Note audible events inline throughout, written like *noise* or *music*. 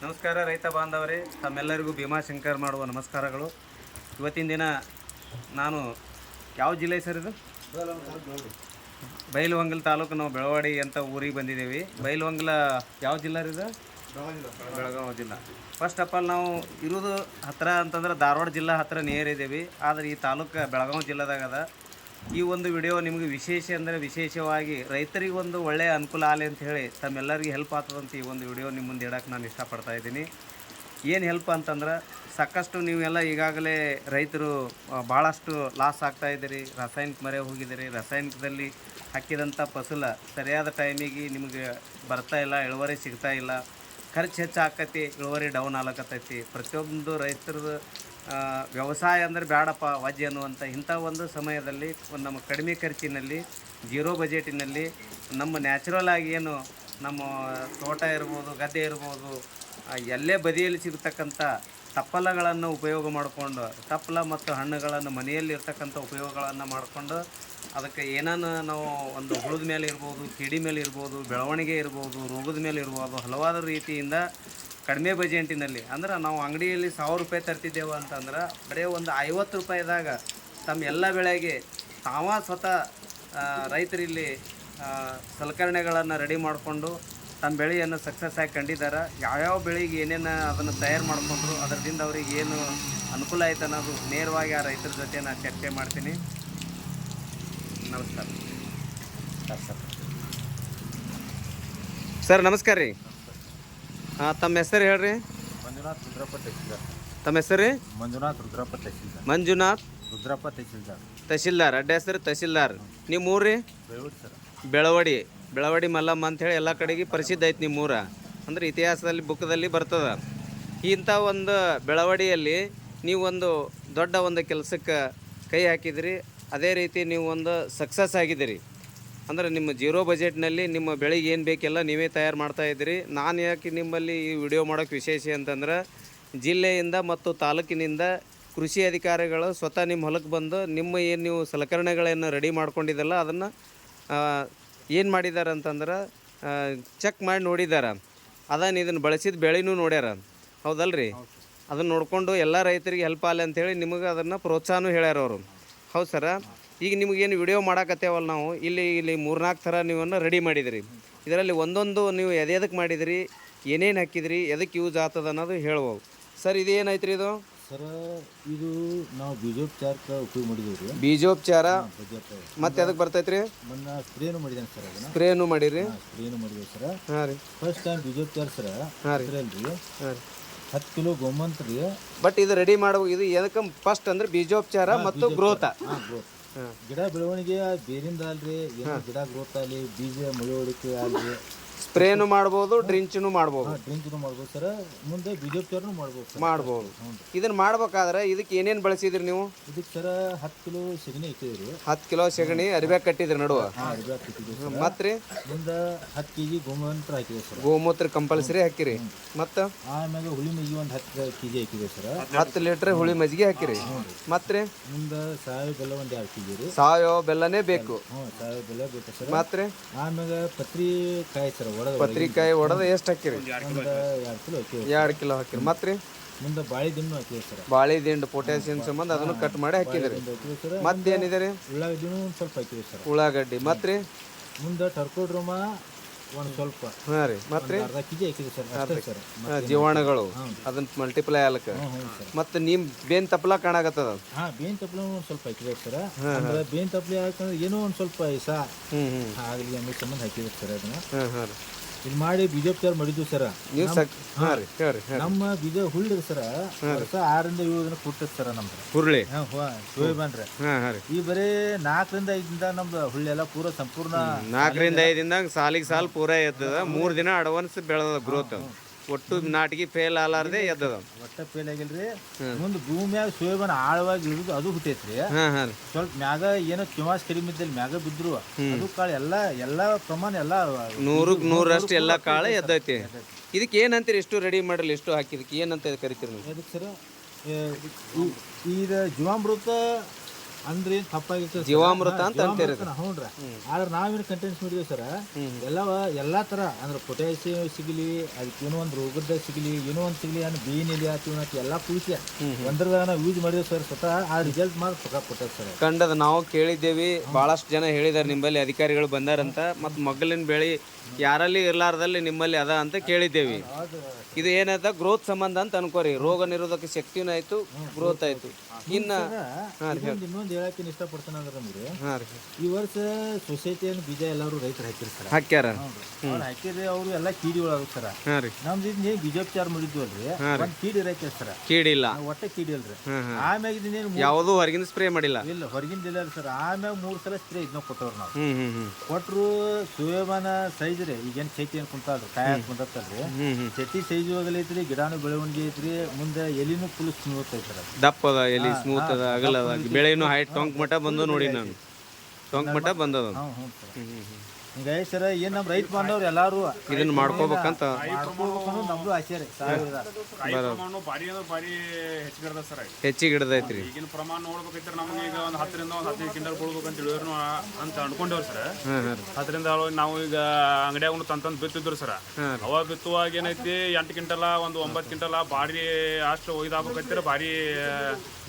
ನಮಸ್ಕಾರ ರೈತ ಬಾಂಧವರೇ, ತಮ್ಮೆಲ್ಲರಿಗೂ ಭೀಮಾಶಂಕರ್ ಮಾಡುವ ನಮಸ್ಕಾರಗಳು. ಇವತ್ತಿನ ದಿನ ನಾನು ಯಾವ ಜಿಲ್ಲೆ ಸರ್ ಇದು? ಬೈಲುವಂಗಲ್ ತಾಲೂಕು ನಾವು ಬೆಳವಾಡಿ ಅಂತ ಊರಿಗೆ ಬಂದಿದ್ದೀವಿ. ಬೈಲುವಂಗಲ ಯಾವ ಜಿಲ್ಲೆ ಇದು? ಬೆಳಗಾವಿ ಜಿಲ್ಲಾ. ಫಸ್ಟ್ ಆಫ್ ಆಲ್ ನಾವು ಇರೋದು ಹತ್ತಿರ ಅಂತಂದ್ರೆ ಧಾರವಾಡ ಜಿಲ್ಲಾ ಹತ್ತಿರ ನೇರ ಇದ್ದೀವಿ. ಆದರೆ ಈ ತಾಲೂಕು ಬೆಳಗಾವಿ ಜಿಲ್ಲೆದಾಗ ಅದ. ಈ ಒಂದು ವಿಡಿಯೋ ನಿಮಗೆ ವಿಶೇಷ ಅಂದರೆ ವಿಶೇಷವಾಗಿ ರೈತರಿಗೆ ಒಂದು ಒಳ್ಳೆಯ ಅನುಕೂಲ ಆಗಲಿ ಅಂತ ಹೇಳಿ ತಮ್ಮೆಲ್ಲರಿಗೂ ಹೆಲ್ಪ್ ಆಗ್ತದಂತ ಈ ಒಂದು ವಿಡಿಯೋ ನಿಮ್ಮ ಮುಂದೆ ಇಡೋಕ್ಕೆ ನಾನು ಇಷ್ಟಪಡ್ತಾ ಇದ್ದೀನಿ. ಏನು ಹೆಲ್ಪ್ ಅಂತಂದ್ರೆ ಸಾಕಷ್ಟು ನೀವೆಲ್ಲ ಈಗಾಗಲೇ ರೈತರು ಭಾಳಷ್ಟು ಲಾಸ್ ಆಗ್ತಾ ಇದ್ದೀರಿ. ರಾಸಾಯನಿಕ ಮರೆ ಹೋಗಿದ್ದೀರಿ. ರಾಸಾಯನಿಕದಲ್ಲಿ ಹಾಕಿದಂಥ ಫಸಲ ಸರಿಯಾದ ಟೈಮಿಗೆ ನಿಮಗೆ ಬರ್ತಾ ಇಲ್ಲ ಇಳುವರಿ ಸಿಗ್ತಾ ಇಲ್ಲ. ಖರ್ಚು ಹೆಚ್ಚು ಆಕತಿ ಇಳುವರಿ ಡೌನ್ ಆಗ್ಲಕತ್ತೈತಿ. ಪ್ರತಿಯೊಂದು ರೈತರದ್ದು ಆ, ವ್ಯವಸಾಯ ಅಂದರೆ ಬೇಡಪ್ಪ ವಜ್ಜೆ ಅನ್ನುವಂಥ ಇಂಥ ಒಂದು ಸಮಯದಲ್ಲಿ, ಒಂದು ನಮ್ಮ ಕಡಿಮೆ ಖರ್ಚಿನಲ್ಲಿ, ಜೀರೋ ಬಜೆಟಿನಲ್ಲಿ, ನಮ್ಮ ನ್ಯಾಚುರಲ್ ಆಗಿ ಏನು ನಮ್ಮ ತೋಟ ಇರ್ಬೋದು, ಗದ್ದೆ ಇರ್ಬೋದು ಎಲ್ಲೇ ಬದಿಯಲ್ಲಿ ಸಿಗತಕ್ಕಂಥ ತಪ್ಪಲಗಳನ್ನು ಉಪಯೋಗ ಮಾಡಿಕೊಂಡು, ತಪ್ಪಲ ಮತ್ತು ಹಣ್ಣುಗಳನ್ನು ಮನೆಯಲ್ಲಿ ಇರ್ತಕ್ಕಂಥ ಉಪಯೋಗಗಳನ್ನು ಮಾಡಿಕೊಂಡು, ಅದಕ್ಕೆ ಏನಾನ ನಾವು ಒಂದು ಹುಳದ ಮೇಲೆ ಇರ್ಬೋದು, ಕಿಡಿ ಮೇಲೆ ಇರ್ಬೋದು, ಬೆಳವಣಿಗೆ ಇರ್ಬೋದು, ರೋಗದ ಮೇಲೆ ಇರ್ಬೋದು, ಹಲವಾರು ರೀತಿಯಿಂದ ಕಡಿಮೆ ಬಜೆಟಿನಲ್ಲಿ. ಅಂದ್ರೆ ನಾವು ಅಂಗಡಿಯಲ್ಲಿ ಸಾವಿರ ರೂಪಾಯಿ ತರ್ತಿದ್ದೇವೆ ಅಂತಂದ್ರೆ ಬರೀ ಒಂದು ಐವತ್ತು ರೂಪಾಯಿದಾಗ ತಮ್ಮ ಎಲ್ಲ ಬೆಳೆಗೆ ತಾವ ಸ್ವತಃ ರೈತರಿಲ್ಲಿ ಸಲಕರಣೆಗಳನ್ನು ರೆಡಿ ಮಾಡಿಕೊಂಡು ತಮ್ಮ ಬೆಳೆಯನ್ನು ಸಕ್ಸಸ್ ಆಗಿ ಕಂಡಿದ್ದಾರೆ ಯಾವ್ಯಾವ ಬೆಳೆಗೆ ಏನೇನು ಅದನ್ನು ತಯಾರು ಮಾಡಿಕೊಂಡ್ರು ಅದರಿಂದ ಅವ್ರಿಗೆ ಏನು ಅನುಕೂಲ ಆಯ್ತು ಅನ್ನೋದು ನೇರವಾಗಿ ಆ ರೈತರ ಜೊತೆ ನಾನು ಚರ್ಚೆ ಮಾಡ್ತೀನಿ. ನಮಸ್ಕಾರ. ಸರ್, ನಮಸ್ಕಾರ ರೀ. ಹಾಂ ತಮ್ಮ ಹೆಸರು ಹೇಳ್ರಿ. ಮಂಜುನಾಥ್ ರುದ್ರಪ್ಪ ತಹಸೀಲ್ದಾರ್. ತಮ್ಮ ಹೆಸರು? ರೀ ಮಂಜುನಾಥ್ ರುದ್ರಪ್ಪ ತಹಸೀಲ್ದಾರ್. ಮಂಜುನಾಥ್ ರುದ್ರಪ್ಪ ತಹಸೀಲ್ದಾರ್. ತಹಶೀಲ್ದಾರ್ ಅಡ್ಡ ಹೆಸರು ತಹಶೀಲ್ದಾರ್ ನಿಮ್ಮ ಊರು ರೀ? ದಯವಿಟ್ಟು ಸರ್. ಬೆಳವಡಿ. ಬೆಳವಡಿ ಮಲ್ಲಮ್ಮ ಅಂಥೇಳಿ ಎಲ್ಲ ಕಡೆಗೆ ಪ್ರಸಿದ್ಧ ಐತಿ ನಿಮ್ಮ ಊರ. ಅಂದ್ರೆ ಇತಿಹಾಸದಲ್ಲಿ ಬುಕ್ದಲ್ಲಿ ಬರ್ತದ. ಇಂಥ ಒಂದು ಬೆಳವಡಿಯಲ್ಲಿ ನೀವು ಒಂದು ದೊಡ್ಡ ಒಂದು ಕೆಲಸಕ್ಕೆ ಕೈ ಹಾಕಿದಿರಿ. ಅದೇ ರೀತಿ ನೀವು ಒಂದು ಸಕ್ಸಸ್ ಆಗಿದ್ದೀರಿ. ಅಂದ್ರೆ ನಿಮ್ಮ ಜೀರೋ ಬಜೆಟ್ನಲ್ಲಿ ನಿಮ್ಮ ಬೆಳೆಗೆ ಏನು ಬೇಕೆಲ್ಲ ನೀವೇ ತಯಾರು ಮಾಡ್ತಾ ಇದ್ದೀರಿ. ನಾನು ಯಾಕೆ ನಿಮ್ಮಲ್ಲಿ ಈ ವಿಡಿಯೋ ಮಾಡೋಕ್ಕೆ ವಿಶೇಷ ಅಂತಂದ್ರೆ ಜಿಲ್ಲೆಯಿಂದ ಮತ್ತು ತಾಲೂಕಿನಿಂದ ಕೃಷಿ ಅಧಿಕಾರಿಗಳು ಸ್ವತಃ ನಿಮ್ಮ ಹೊಲಕ್ಕೆ ಬಂದು ನಿಮ್ಮ ಏನು ನೀವು ಸಲಕರಣೆಗಳನ್ನು ರೆಡಿ ಮಾಡ್ಕೊಂಡಿದ್ದಲ್ಲ ಅದನ್ನು ಏನು ಮಾಡಿದ್ದಾರೆ ಅಂತಂದ್ರೆ ಚೆಕ್ ಮಾಡಿ ನೋಡಿದ್ದಾರೆ ಅದನ್ನು ಇದನ್ನು ಬಳಸಿದ ಬೆಳೆನೂ ನೋಡ್ಯಾರ. ಹೌದಲ್ರಿ? ಅದನ್ನು ನೋಡಿಕೊಂಡು ಎಲ್ಲ ರೈತರಿಗೆ ಹೆಲ್ಪ್ ಆಗಲಿ ಅಂತೇಳಿ ನಿಮಗೆ ಅದನ್ನು ಪ್ರೋತ್ಸಾಹನೂ ಹೇಳ್ಯಾರ ಅವರು. ಹೌದು ಸರ? ಈಗ ನಿಮಗೇನು ವಿಡಿಯೋ ಮಾಡಾಕತ್ತೇವಲ್ಲ ನಾವು ಇಲ್ಲಿ ಇಲ್ಲಿ ಮೂರ್ನಾಲ್ಕು ಥರ ನೀವನ್ನು ರೆಡಿ ಮಾಡಿದಿರಿ. ಇದರಲ್ಲಿ ಒಂದೊಂದು ನೀವು ಎದೆದಕ್ಕೆ ಮಾಡಿದಿರಿ ಏನೇನು ಹಾಕಿದಿರಿ ಎದಕ್ಕೆ ಯೂಸ್ ಆಗ್ತದೆ ಅನ್ನೋದು ಹೇಳ್ಬೋದು. ಸರ್ ಇದು ಏನೈತ್ರಿ ಇದು? ಸರ್ ಇದು ನಾವು ಬೀಜೋಪಚಾರಕ್ಕೆ ಉಪಯೋಗ ಮಾಡಿದೀವಿ ರೀ. ಬೀಜೋಪಚಾರ? ಮತ್ತೆ ಎದಕ್ಕೆ ಬರ್ತೈತ್ರಿ? ಮೊನ್ನೆ ಸ್ಪ್ರೇನು ಮಾಡಿದ್ದೇನೆ ಸರ್ ಅದನ್ನ. ಸ್ಪ್ರೇನು ಮಾಡಿರಿ? ಸ್ಪ್ರೇನು ಮಾಡಿದೆ ಸರ್. ಹಾಂ ರೀ. ಫಸ್ಟ್ ಟೈಮ್ ಬೀಜೋಪಚಾರ ಸರ್ ಹಾಂ ರೀ. ಹಾಂ ರೀ. ಹತ್ತು ಕಿಲೋ ಗೊಮ್ಮಂತ್ರಿ ಬಟ್ ಇದು ರೆಡಿ ಮಾಡುವ ಇದು ಎದಕ್ಕೆ ಫಸ್ಟ್ ಅಂದ್ರೆ ಬೀಜೋಪಚಾರ ಮತ್ತು ಗ್ರೋತ್ ಗ್ರೋತ್ ಗಿಡ ಬೆಳವಣಿಗೆ ಬೇರಿಂದ ಅಲ್ರಿ ಏನೋ ಗಿಡ ಗ್ರೋತ್ ಆಗಲಿ ಬೀಜ ಮೊಳವಳಿಕೆ ಆಗಲಿ ಸ್ಪ್ರೇನು ಮಾಡ್ಬೋದು ಡ್ರಿಂಚನು ಮಾಡ್ಬೋದು. ಡ್ರಿಂಕ್ನು ಮಾಡ್ಬೋದು ಸರ್. ಮುಂದೆ ಬಿಜೋಪ್ಚಾರನು ಮಾಡ್ಬೋದು ಸರ್. ಮಾಡ್ಬೋದು. ಇದನ್ನ ಮಾಡ್ಬೇಕಾದ್ರೆ ಇದಕ್ಕೆ ಏನೇನು ಬಳಸಿದ್ರಿ ನೀವು? ಇದಕ್ಕೆ ಸರ ಹತ್ತು ಕಿಲೋ ಸೆಗಣಿ ಇಟ್ಟಿದ್ರಿ ಹತ್ತು ಕಿಲೋ ಸೆಗಣಿ ಅರಿವೆ ಕಟ್ಟಿದ್ರಿ ನಡುವ? ಮತ್ತೆ ಮತ್ರಿ ಮುಂದೆ ಹತ್ತು ಕೆ ಜಿ ಗೋಮೂತ್ರ ಹಾಕಿದೆ ಸರ್. ಗೋಮೂತ್ರ ಕಂಪಲ್ಸರಿ ಹಾಕಿರಿ. ಮತ್ತೆ? ಆಮೇಲೆ ಹುಳಿ ಮಜ್ಜಿಗೆ ಒಂದು ಹತ್ತು ಕೆ ಜಿ ಹಾಕಿದೆ ಸರ್. ಹತ್ತು ಲೀಟ್ರ್ ಹುಳಿ ಮಜ್ಜಿಗೆ ಹಾಕಿರಿ. ಮತ್ರಿ ಮುಂದೆ ಸಾವಯವ ಬೆಲ್ಲ ಒಂದು ಎರಡು ಕೆ ಜಿ ರೀ. ಸಾವಯವ ಬೆಲ್ಲನೇ ಬೇಕು. ಹ್ಞೂ ಸಾವಯವ ಬೆಲ್ಲ ಬೇಕು ಸರ್. ಮತ್ತೆ ಆಮೇಲೆ ಪತ್ರಿ ಕಾಯಿ ಸರ್. ಒಳಗೆ ಪತ್ರಿಕಾಯಿ ಒಡೆದು ಎಷ್ಟು ಹಾಕಿರಿ? ಒಂದು ಎರಡು ಕಿಲೋ ಹಾಕಿವಿ ಎರಡು ಕಿಲೋ ಹಾಕಿರಿ. ಮತ್ರಿ ಮುಂದೆ ಬಾಳೆ ಸರ್ ಬಾಳೆ ದಿಂಡು ಪೊಟ್ಯಾಸಿಯಂ ಸಂಬಂಧ ಅದನ್ನು ಕಟ್ ಮಾಡಿ ಹಾಕಿದ್ರಿ. ಸರ್ ಮತ್ತೇನಿದೆ ರೀ? ಉಳ್ಳಾಗಡ್ಡಿನೂ ಒಂದು ಸ್ವಲ್ಪ ಸರ್ ಉಳ್ಳಾಗಡ್ಡಿ. ಮತ್ರಿ ಮುಂದೆ ಟರ್ಕೋಡ್ರೋಮ ಒಂದು ಸ್ವಲ್ಪ. ಹಾಂ ರೀ. ಮತ್ರಿ ಅರ್ಧ ಕೆಜಿ ಹಾಕಿದೆ ಸರ್. ಅಷ್ಟೇ ಸರ್. ಜೀವಾಣುಗಳು. ಅದನ್ನ ಮಲ್ಟಿಪ್ಲೈ ಆಗ್ಲಕ್ಕ. ಮತ್ತ ಮತ್ತೆ ನಿಮ್ ಬೇನ್ ತಪ್ಪಲ ಕಾಣಾಕತ್ತದ ಹಾಂ ಬೇನ್ ತಪ್ಲ ಒಂದು ಸ್ವಲ್ಪ ಹಾಕಿದೆ ಸರ್. ಅಂದ್ರೆ ಬೇನ್ ತಪ್ಪಲೆ ಹಾಕಂದ್ರೆ ಏನೋ ಒಂದು ಸ್ವಲ್ಪ ಇಸ ಆಗಲಿ ಅನ್ನೋ ಸಂಬಂಧ ಹಾಕಿದೆ ಸರ್ ಅದನ್ನ. ಹಾಂ ಹಾಂ ಇದು ಮಾಡಿ ಬೀಜೋಪಚಾರ ಮಾಡಿದ್ವಿ ಸರ್. ನೀವು ಸಕ್ ಹಾಂ ರೀ. ಹೇಳ್ರಿ ಹೇಳ್ರಿ ನಮ್ಮ ಬೀಜ ಹುಳ್ಳಿ ಸರ್. ವರ್ಷ ಆರರಿಂದ ಏಳು ದಿನ ಕೊಟ್ಟದ ಸರ್ ನಮ್ದು. ಹುರುಳಿ? ರೀ ಹಾಂ ಹಾಂ ರೀ. ಈ ಬರೀ ನಾಲ್ಕರಿಂದ ಐದಿಂದ ನಮ್ದು ಹುಳ್ಳಿ ಎಲ್ಲ ಪೂರ ಸಂಪೂರ್ಣ ನಾಲ್ಕರಿಂದ ಐದಿಂದ ಸಾಲಿಗೆ ಸಾಲ್ ಪೂರ ಎದ್ದದ ಮೂರು ದಿನ ಅಡ್ವಾನ್ಸ್ ಬೆಳೆದ ಗ್ರೋತ್ ಒಟ್ಟು ನಾಟಿಗೆ ಫೇಲ್ ಆಲಾರ್ದೆ ಎದ್ದದ ಒಟ್ಟ ಫೇಲ್ ಆಗಿಲ್ರಿ. ಮುಂದೆ ಭೂಮಿಯಾಗ ಸೋಯಾಬನ್ ಆಳವಾಗಿ ಇಳಿದು ಅದು ಹುಟ್ಟೈತ್ರಿ. ಹಾಂ ಹಾಂ ಸ್ವಲ್ಪ ಮ್ಯಾಗ ಏನೋ ಕಿವಾಸ್ ಕಡಿಮೆ ಇದ್ದಲ್ಲಿ ಮ್ಯಾಗ ಬಿದ್ರು. ಅದು ಕಾಳು ಎಲ್ಲ ಎಲ್ಲ ಪ್ರಮಾಣ ಎಲ್ಲ ನೂರಕ್ಕೆ ನೂರಷ್ಟು ಎಲ್ಲ ಕಾಳು ಎದ್ದೈತಿ. ಇದಕ್ಕೆ ಏನಂತೀರಿ ಎಷ್ಟು ರೆಡಿ ಮಾಡಲಿ ಎಷ್ಟು ಹಾಕಿದಕ್ಕೆ? ಏನಂತ ಕರಿತೀರಿ ನೀವು? ಅದಕ್ಕೆ ಸರ್? ಇದು ಜೀವಾಮೃತ ಅಂದ್ರೆ ಏನ್ ತಪ್ಪಾಗಿರ್ತದೆ ಜೀವಾಮೃತ ಅಂತ ಅಂತೀರಿ ಹ್ಞೂನ್ರಿ ಆದ್ರೆ ನಾವೇನು ಕಂಟೆಂಟ್ಸ್ ನೋಡಿದ್ವಿ ಸರ್ ಎಲ್ಲ ಎಲ್ಲಾ ತರ ಅಂದ್ರೆ ಪೊಟ್ಯಾಸಿಯಂ ಸಿಗಲಿ ಅದಕ್ಕೆ ಏನೋ ಒಂದು ರೋಗದ ಸಿಗಲಿ ಏನೋ ಒಂದು ಸಿಗಲಿ ಅನ್ನೋ ಬೇನ್ ಎಲೆ ಆತಿ ಎಲ್ಲ ಒಂದ್ರದಾಗ ನಾವು ಯೂಸ್ ಮಾಡಿದ್ವಿ ಸರ್ ಸ್ವತಃ ಆ ರಿಸಲ್ಟ್ ಮಾತ್ರ ಪಕ್ಕ ಕೊಟ್ಟದ ಸರ್. ಕಂಡದ ನಾವು ಕೇಳಿದ್ದೇವಿ ಬಹಳಷ್ಟು ಜನ ಹೇಳಿದ್ದಾರೆ ನಿಮ್ಮಲ್ಲಿ ಅಧಿಕಾರಿಗಳು ಬಂದಾರಂತ ಮತ್ತು ಮಗ್ಗಲಿನ ಬೆಳೆ ಯಾರಲ್ಲಿ ಇರ್ಲಾರ್ದಲ್ಲಿ ನಿಮ್ಮಲ್ಲಿ ಅದ ಅಂತ ಕೇಳಿದ್ದೇವಿ. ಇದು ಏನದ? ಗ್ರೋತ್ ಸಂಬಂಧ ಅಂತ ಅನ್ಕೋರಿ. ರೋಗ ನಿರೋಧಕ ಶಕ್ತಿನೂ ಆಯ್ತು ಗ್ರೋತ್ ಆಯ್ತು. ಇನ್ನ ಇನ್ನೊಂದು ಹೇಳಕ್ಕೆ ಇಷ್ಟಪಡ್ತಾನೆ ಅಂದ್ರೆ ನಮ್ಗೆ ಹಾಂ ರೀ. ಈ ವರ್ಷ ಸೊಸೈಟಿಯನ್ನು ಬೀಜ ಎಲ್ಲರೂ ರೈತರು ಹಾಕಿರ್ತಾರೆ ಹಾಕ್ಯಾರ? ಅವ್ರು ಹಾಕಿದ್ರೆ ಅವರು ಎಲ್ಲ ಕೀಡಿ ಒಳಗ ಸರ್. ಹಾಂ ರೀ. ನಮ್ದು ಇದನ್ನ ಬೀಜೋಪಚಾರ ಮಾಡಿದ್ವಲ್ರಿ ಒಂದ್ ಕೀಡಿ ರೈತ ಸರ್. ಕೀಡಿಲ್ಲ ಒಟ್ಟೆ ಕೀಡಿ ಅಲ್ರಿ. ಆಮ್ಯಾಗ ಇದನ್ನೇನು ಯಾವುದೂ ಹೊರಗಿನ ಸ್ಪ್ರೇ ಮಾಡಿಲ್ಲ. ಇಲ್ಲ ಹೊರಗಿಂದ ಇಲ್ಲ ಸರ್. ಆಮ್ಯಾಗ ಮೂರು ಸಲ ಸ್ಪ್ರೇ ಇದ್ನ ಕೊಟ್ಟವ್ರು ನಾವು. ಹ್ಞೂ ಹ್ಞೂ ಹ್ಞೂ ಕೊಟ್ರು ಸೂರ್ಯಮಾನ ಸೈಜ್ ರೀ. ಈಗೇನ್ ಚೈತಿ ಏನ್ ಕುಂತಾಳ್ರಿ ಕಾಯ ಕುಂತಲ್ರಿ ಹ್ಞೂ ಹ್ಞೂ ಚಟಿ ಸೈಜ್ ಐತ್ರಿ ಗಿಡಾನು ಬೆಳವಣಿಗೆ ಐತ್ರಿ. ಮುಂದೆ ಎಲಿನೂ ಫುಲ್ ಸ್ಮೂತ್ ಐತ್ರಿ. ದಪ್ಪ ಅದ ಎಲಿ ಸ್ಮೂತ್ ಅದ ಅಗಲ ಅದ ಬೆಳೆನೂ ಹೈಟ್ ಟೊಂಕ್ ಮಠ ಬಂದು ನೋಡಿ ನಾನು. ಟೊಂಕ್ ಮಠ ಬಂದದ ಸರ್ ಸರ ಏನ್ ನಮ್ ರೈತ ಬಾಂಧವ್ರು ಎಲ್ಲಾರು? ಇದನ್ನ ಮಾಡ್ಕೋಬೇಕಂತ. ಮಾಡ್ಕೋಬೇಕು ನಮ್ದು ಆಸೆ ರೀ ಸಾವಿರದ ಕಾಯಿ ಪ್ರಮಾಣ ಭಾರಿ ಅಂದ್ರೆ ಭಾರಿ ಹೆಚ್ಚಿಗಿರದ ಸರ್ ಹೆಚ್ಚಿಗೆ ಹಿಡ್ದೈತ್ರಿ. ಈಗಿನ ಪ್ರಮಾಣ ನೋಡ್ಬೇಕೈತ್ರಿ ನಮ್ಗೆ ಈಗ ಒಂದು ಹತ್ತರಿಂದ ಒಂದು ಹದಿನೈದು ಕಿಂಟಲ್ ಕೊಡ್ಬೇಕಂತ ಅಂತ ಹೇಳಿದ್ರು ಅಂತ ಅನ್ಕೊಂಡೇವ್ರಿ ಸರ್. ಹತ್ತರಿಂದ ಹಾಂ ಅದರಿಂದ ನಾವು ಈಗ ಅಂಗಡಿಯಾಗ ತಂತಂದು ಬಿತ್ತಿದ್ರು ಸರ್. ಅವಾಗ ಬಿತ್ತುವಾಗ ಏನೈತಿ ಎಂಟು ಕ್ವಿಂಟಲ ಒಂದು ಒಂಬತ್ತು ಕ್ವಿಂಟಲ ಭಾರಿ ಅಷ್ಟು ಒಯ್ದಾಗಬೇಕೈತಿರ ಭಾರಿ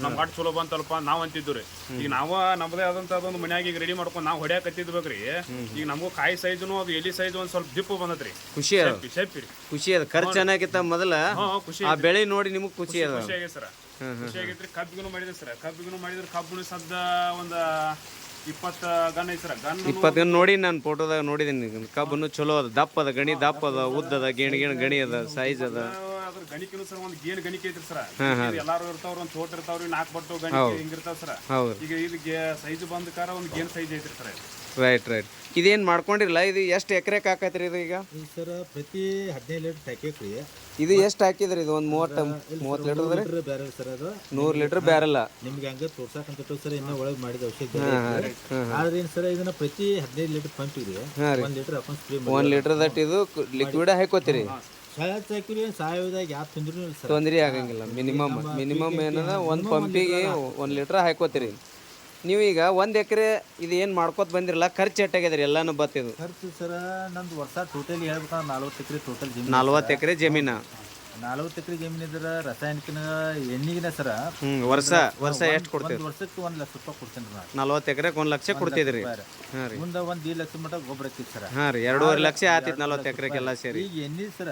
ನಮ್ಮ ಮಟ್ ಚಲೋ ಬಂತಲ್ಪ ನಾವು ಅಂತಿದ್ದು ರೀ ಈಗ ನಾವು ನಮ್ದೇ ಆದಂತ ಅದೊಂದು ಮನ್ಯಾಗ ಈಗ ರೆಡಿ ಮಾಡ್ಕೊಂಡು ನಾವು ಹೊಡ್ಯಾಕತ್ತಿದ್ಬೇಕ್ರಿ ಈಗ ನಮಗೂ ಕಾಯಿ ಸೈಜುನು ಅದು ಎಲಿ ಸೈಜ್ ಒಂದ್ ಸ್ವಲ್ಪ ದಿಪ್ಪು ಬಂದತ್ರಿ ಖುಷಿ ಅದ. ರೀ ಖುಷಿ ಅದ. ಖರ್ಚು ಚೆನ್ನಾಗಿತ್ತ ಮೊದಲ? ಖುಷಿ ಆ ಬೆಳೆ ನೋಡಿ ನಿಮಗ್ ಖುಷಿ ಅದ ಖುಷಿ ಆಗೈತೆ ಸರ್. ಖುಷಿ ಆಗೈತ್ರಿ ಕಬ್ಬಿಗೂ ಮಾಡಿದೆ ಸರ್. ಕಬ್ಬಿಗೂ ಮಾಡಿದ್ರೆ ಕಬ್ಬು ಸದ್ದ ಒಂದ ಇಪ್ಪತ್ತ ಗನ್ ಐತೆ ಸರ್. ಗನ್ ಇಪ್ಪತ್ತು ನೋಡಿ ನಾನು ಫೋಟೋದಾಗ ನೋಡಿದ್ದೀನಿ ಕಬ್ಬನ್ನು ಚಲೋ ಅದ. ದಪ್ಪ ಅದ ಗಣಿ ದಪ್ಪ ಅದ ಉದ್ದ ಅದ. ಗೇಣಿ ಗೇಣಿ ಗಣಿ ಅದ ಸೈಜ್ ಅದ. ಅದ್ರ ಗಣಿಕಿನು ಸರ್ ಒಂದು ಗೇನ್ ಗಣಿಕೆ ಐತ್ರಿ ಸರ್. ಎಲ್ಲಾರು ಇರ್ತಾವ್ರ ಒಂದ್ ತೋಟ ಇರ್ತಾವ್ರಿ ನಾಲ್ಕು ಬಟ್ಟು ಗಣಿಕೆ ಹಿಂಗಿರ್ತಾವ ಸರ್. ಈಗ ಇದು ಸೈಜ್ ಬಂದ ಕಾರ ಒಂದ್ ಗೇನ್ ಸೈಜ್ ಐತ್ರಿ ಸರ್. ರೈಟ್ ರೈಟ್ ಇದೇನು ಮಾಡ್ಕೊಂಡಿರಲ್ಲ? ಇದು ಎಷ್ಟು ಎಕರೆ ಹಾಕತ್ರಿ ಇದು ಈಗ? ಸರ್ ಪ್ರತಿ ಹದಿನೈದು ಲೀಟರ್ ರೀ ಇದು ಎಷ್ಟು ಹಾಕಿದ್ರಿ ಇದು? ಒಂದು ಮೂವತ್ತು ಮೂವತ್ತು ಲೀಟರ್ ಲೀಟರ್ ಬೇರೆ ಸರ್ ಅದು. ನೂರು ಲೀಟರ್ ಬ್ಯಾರಲ್ಲ? ನಿಮ್ಗೆ ಹಂಗ ತೋರ್ಸಕ್ಕಂತ ಸರ್ ಇನ್ನ ಒಳಗೆ ಮಾಡಿದ ಔಷಧಿ ಆದ್ರೆ ಏನು ಸರ್ ಇದನ್ನ ಪ್ರತಿ ಹದಿನೈದು ಲೀಟರ್ ಪಂಪ್ ಇದೆ ಒಂದ್ ಲೀಟರ್ ಅಕೌಂಟ್ ಸ್ಪ್ರೇ ಒಂದು ಲೀಟರ್ ದಟ್ ಇದು ಲಿಕ್ವಿಡ್ ಹಾಕೋತೀರಿ ತೊಂದರೆ ಆಗಂಗಿಲ್ಲ. ಮಿನಿಮಮ್ ಮಿನಿಮಮ್ ಏನದ? ಒಂದು ಪಂಪಿಗೆ ಒಂದು ಲೀಟರ್ ಹಾಕೋತೀರಿ ನೀವು ಈಗ ಒಂದು ಎಕರೆ ಇದು ಏನು ಮಾಡ್ಕೋತ ಬಂದಿರಲ್ಲ ಖರ್ಚು ಎಟ್ಟಾಗಿದ್ರಿ ಎಲ್ಲಾನು ಬತ್ತಿದು ಖರ್ಚು ಸರ್ ನಮ್ದು ವರ್ಷ ಟೋಟಲ್ ಹೇಳ್ಬೇಕಂದ್ರೆ ನಲ್ವತ್ತು ಎಕರೆ ಟೋಟಲ್ ಜಮೀನು ನಲ್ವತ್ತು ಎಕರೆ ಜಮೀನ. ನಲ್ವತ್ತು ಎಕರೆ ಜಮೀನು ಇದ್ರ ರಾಸಾಯನಿಕನ ಎಣ್ಣಿಗಿನ ಸರ. ಹ್ಞೂ ವರ್ಷ ವರ್ಷ ಎಷ್ಟು ಕೊಡ್ತೀವಿ ಒಂದ್ ವರ್ಷಕ್ಕೆ ಒಂದ್ ಲಕ್ಷ ರೂಪಾಯಿ ಕೊಡ್ತೇನೆ ನಾನು ನಲ್ವತ್ತು ಎಕರೆಗೆ ಒಂದು ಲಕ್ಷ ಕೊಡ್ತಿದ್ರಿ. ಹಾಂ ರೀ. ಮುಂದೆ ಒಂದ್ ಈ ಲಕ್ಷ ಮಟ್ಟ ಗೊಬ್ಬರ ಹಾಕಿತ್ತು ಸರ. ಹಾಂ ರೀ ಎರಡೂವರೆ ಲಕ್ಷ ಆತಿತ್ತು ನಲ್ವತ್ತು ಎಕರೆಗೆಲ್ಲ ಸೇರಿ. ಈಗ ಎಣ್ಣಿ ಸರ